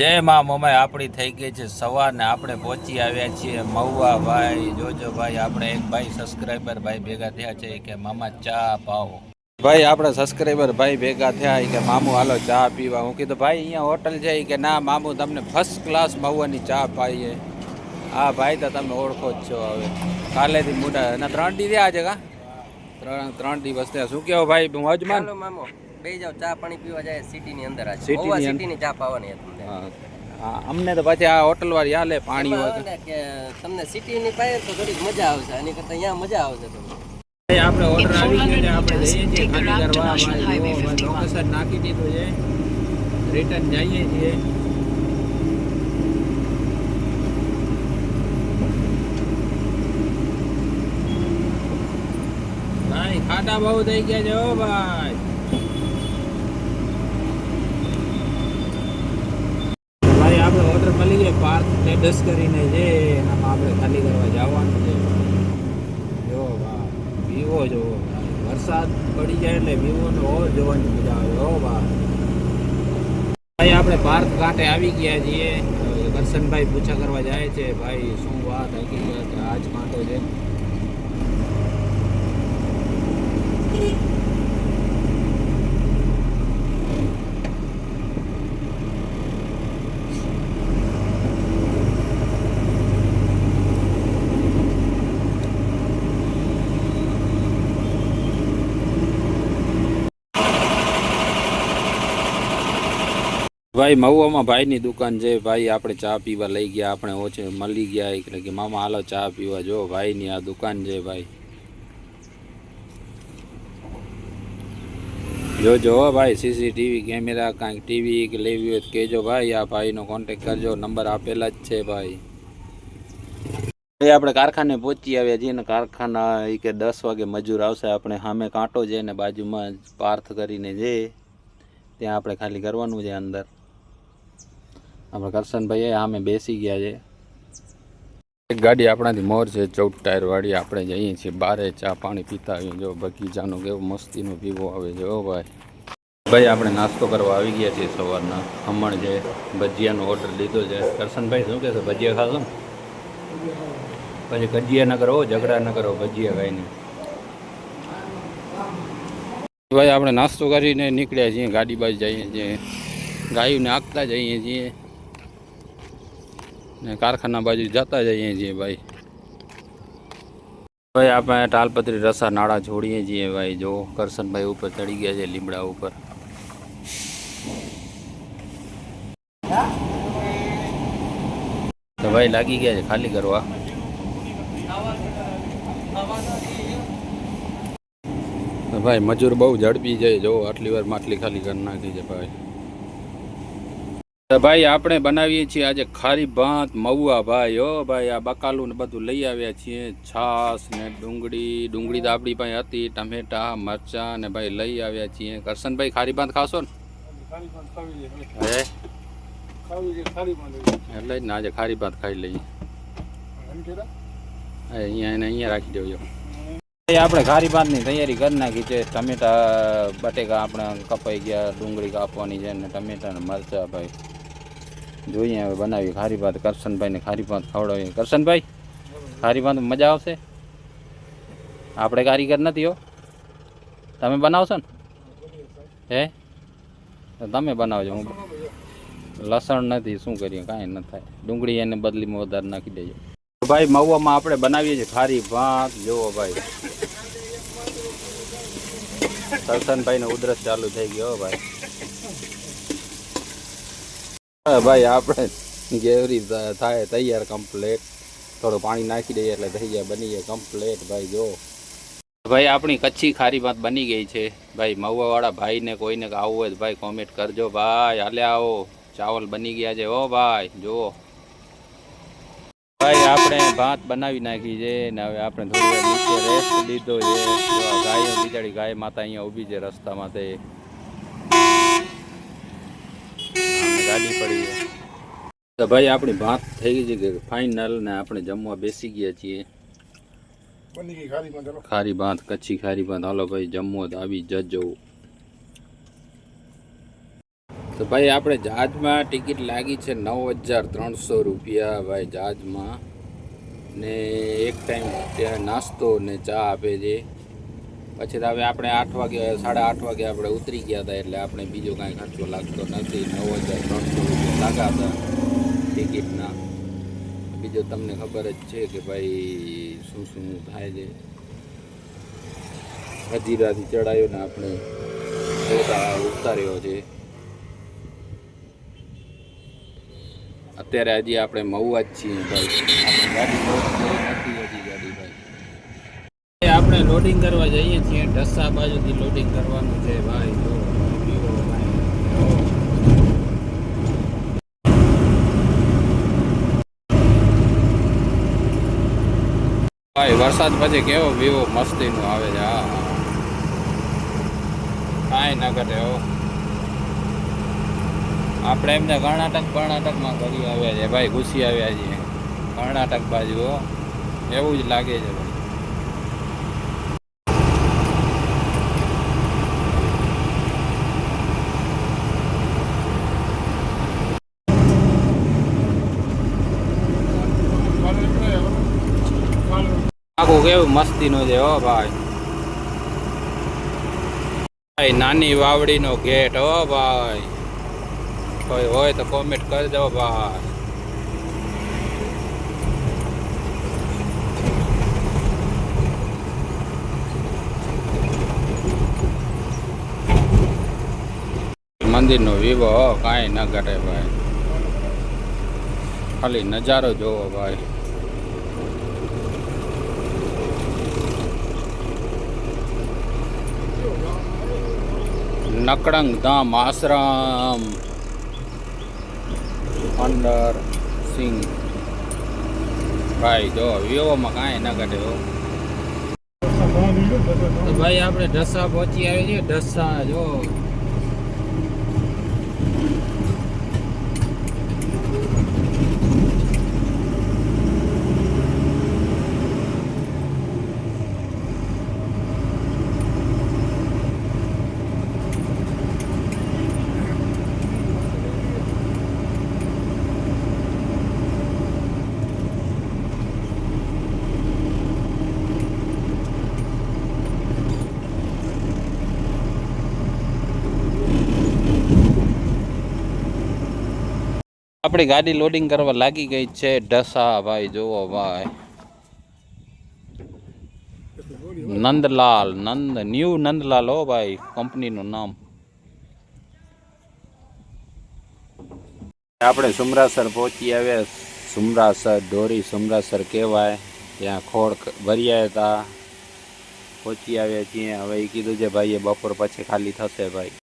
જય મા મમાઈ આપણી થઈ ગઈ છે સવારને આપણે પહોંચી આવ્યા છીએ મહુવા ભાઈ જોજો ભાઈ આપણે એક ભાઈ સબસ્ક્રાઈબર ભાઈ ભેગા થયા છે કે, મામા, ચા પાવો. ભાઈ, આપણે સબસ્ક્રાઈબર ભાઈ ભેગા થયા કે, મામુ, હાલો, ચા પીવા. હું કીધું, ભાઈ, અહીંયા હોટલ છે. કે, ના, મામુ, તમને ફર્સ્ટ ક્લાસ મહુવાની ચા પાઈએ. હા, ભાઈ, તો તમે ઓળખો જ છો હવે. કાલેથી મોટા એના ત્રણ દી થયા છે કા? ત્રણ ત્રણ દિવસ થયા. શું કેવો ભાઈ? હું અજમાન? મામો. બે જાવ ચા પાણી પીવા જાય સિટી ની અંદર આજે. City મહુવા ની સિટી ની ચા પાવાની હતી તમને. હા. હા, અમને તો પાછી આ હોટલ વાળી હાલે પાણી હોય કે તમને સિટી ની પાસે તો થોડીક મજા આવશે એની કરતા અહીંયા મજા આવશે તમને આપણે ઓર્ડર આવી ગયો છે આપણે જઈએ છીએ ખાલી કરવા ભાઈ લોકેશન નાખી દીધું છે. રિટર્ન જઈએ છીએ. ખાટા બહુ થઈ ગયા છે ઓ ભાઈ આપણે ઓર્ડર મળી ગયો પાર્ક સ્ટેટસ કરીને છે એનામાં આપણે ખાલી કરવા જવાનું છે. જો બા વિવો જોવો વરસાદ પડી જાય એટલે વિવોનો ઓર જોવાની મજા આવે હો બા ભાઈ, આપણે પાર્ક કાંઠે આવી ગયા છીએ. કરશનભાઈ પૂછા કરવા જાય છે, ભાઈ, શું વાત હકીકત આજ કાંટો છે? ભાઈ, મહુવામાં ભાઈની દુકાન છે. ભાઈ, આપણે ચા પીવા લઈ ગયા. આપણે ઓછે મળી ગયા. એટલે કે, મામા, હાલો ચા પીવા. જો, ભાઈની આ દુકાન છે, ભાઈ. જોજો હો, ભાઈ, સીસીટીવી કેમેરા, કાંઈક ટીવી કે લેવી હોય તો કહેજો, ભાઈ. આ ભાઈનો કોન્ટેક કરજો. નંબર આપેલા જ છે, ભાઈ. આપણે કારખાને પહોંચી આવ્યા છીએ ને કારખાના એ કે દસ વાગે મજૂર આવશે. આપણે સામે કાંટો છે ને બાજુમાં જ પાર્થ કરીને જે ત્યાં આપણે ખાલી કરવાનું છે અંદર. આપણે કરશનભાઈ આમે બેસી ગયા છે. એક ગાડી આપણાથી મોર છે, ચૌદ ટાયર વાળી. આપણે જઈએ છીએ, બારે ચા પાણી પીતા આવીએ. જો બગીચાનો કેવો મસ્તીનો પીવો આવે છે ઓ ભાઈ. ભાઈ, આપણે નાસ્તો કરવા આવી ગયા છીએ સવારના. ખમણ છે, ભજીયાનો ઓર્ડર લીધો છે. કરશનભાઈ, શું કહેશો, ભજીયા ખાશો? ને પછી ભજીયા ન કરો, ઝઘડા ન કરો, ભજીયા ખાઈને ભાઈ, આપણે નાસ્તો કરીને નીકળ્યા છીએ, ગાડી બાજુ જઈએ છીએ. ગાયોને આંકતા જઈએ છીએ. ને કારખાના બાજુ જતા જઈએ છીએ ભાઈ. ભાઈ, આપણે તાલપત્રી રસા નાળા છોડીએ છીએ ભાઈ. જો કરશનભાઈ ઉપર ચડી ગયા છે લીમડા ઉપર. તો ભાઈ લાગી ગયા છે, ખાલી કરવા. તો ભાઈ મજૂર બહુ ઝડપી જાય જો આટલી વાર માટલી ખાલી કરી નાખી છે ભાઈ. તો ભાઈ, આપણે બનાવીએ છીએ આજે ખારી ભાત મવવા ભાઈ. હો ભાઈ, આ બકાલું ને બધું લઈ આવ્યા છીએ. છાસ ને ડુંગળી ડુંગળી તો આપણી પાસે હતી, ટમેટા, મરચા ને ભાઈ લઈ આવ્યા છીએ. કરશનભાઈ ખારી ભાત ખાશો ને? હે? એટલે જ ને આજે ખારી ભાત ખાઈ લઈએ. અહીંયા એને અહીંયા રાખી ભાઈ, આપણે ખારી ભાતની તૈયારી કરી નાખી છે. ટમેટા, બટેકા આપણે કપાઈ ગયા, ડુંગળી કાપવાની છે ને ટમેટા ને મરચા, ભાઈ. જોઈએ, હવે બનાવીએ ખારી ભાત કરશનભાઈને ખારી ભાત ખવડાવીએ. કરશનભાઈ ખારી ભાત મજા આવશે? આપણે કારીગર નથી હો. તમે બનાવશો ને? હે? તમે બનાવજો. હું લસણ નથી, શું કરીએ? કાંઈ ન થાય. ડુંગળી એને બદલીમાં વધારે નાખી દેજો. ભાઈ, મહુવામાં આપણે બનાવીએ છીએ ખારી ભાત જોવો ભાઈ. કરશનભાઈને ઉધરસ ચાલુ થઈ ગયો ભાઈ. ભાઈ, આપણે ગેવરી થાય, તૈયાર કમ્પ્લેટ થોડું પાણી નાખી દઈએ એટલે થઈ જાય, બની જાય કમ્પ્લેટ ભાઈ, જો. ભાઈ, આપણી કચ્છી ખારી ભાત બની ગઈ છે. ભાઈ, મહુવાવાળા ભાઈને કોઈને આવવું હોય ભાઈ કોમેન્ટ કરજો. ભાઈ, હાલે આવો. ચાવલ બની ગયા છે ઓ ભાઈ, જુઓ. ભાઈ, આપણે ભાત બનાવી નાખી છે ને હવે આપણે થોડી નીચે રેસ્ટ લીધો છે. ગાયો, બિચારી ગાય માતા અહીંયા ઊભી છે રસ્તામાં તે આમે ગાડી પડી છે. તો ભાઈ આપણી ભાત થઈ ગઈ છે ફાઇનલ ને આપણે જમવા બેસી ગયા છીએ. ખારી ભાત કચ્છી ખારી ભાત. હાલો ભાઈ જમવો તો આવી જજો. તો ભાઈ આપણે જહાજમાં ટિકિટ લાગી છે નવ હજાર ત્રણસો રૂપિયા. ભાઈ જહાજમાં ને એક ટાઈમ ત્યાં નાસ્તો ને ચા આપે છે. પછી હવે આપણે આઠ વાગે, સાડા આઠ વાગે આપણે ઉતરી ગયા હતા એટલે આપણે બીજો કાંઈ ખર્ચો લાગતો નથી. નવ હજાર ત્રણસો રૂપિયા લાગ્યા હતા ટિકિટના. બીજો તમને ખબર જ છે કે ભાઈ શું શું થાય છે. હજીરાથી ચડાયો ને આપણે ઉતાર્યો છે. અત્યારે હજી આપણે મહુવા જ છીએ ભાઈ. આપણે ગાડી પહોંચી નથી હજી ગાડી ભાઈ આપણે લોડિંગ કરવા જઈએ છીએ, ઢસા બાજુથી લોડિંગ કરવાનું છે, ભાઈ, જો ભાઈ, વરસાદ પછી કેવો વિવો મસ્તીનો આવે છે, હા કાંઈ ના ઘટે હો. આપણે એમને કર્ણાટક, કર્ણાટકમાં કરી આવ્યા છે, ભાઈ, ઘૂસી આવ્યા છીએ. કર્ણાટક બાજુ એવું જ લાગે છે ભાઈ આખું કેવું મસ્તીનું છે હો ભાઈ. ભાઈ, નાની વાવડીનો ગેટ હો ભાઈ. કોઈ હોય તો કોમેન્ટ કરી દો ભાઈ. મંદિરનો વિવો કાંઈ ન ઘટે ભાઈ. ખાલી નજારો જોવો ભાઈ. નકળંગ ધામ આશ્રમ. અંડર સિંહ. ભાઈ, જો વિવોમાં કાંઈ ન ઘટે ભાઈ, આપણે ઢસા પહોંચી આવી છે ઢસા, જો. આપણી ગાડી લોડિંગ કરવા લાગી ગઈ છે. ઢસા ભાઈ, જુઓ ભાઈ. નંદલાલ, નંદ, ન્યૂ નંદલાલ હો ભાઈ, કંપનીનું નામ. આપણે સુમરાસર પહોંચી આવ્યા. સુમરાસર, ઢોરી સુમરાસર કહેવાય. ત્યાં ખોળ ભર્યા હતા. પહોંચી આવ્યા છીએ હવે એ કીધું છે ભાઈ એ બપોર પછી ખાલી થશે ભાઈ.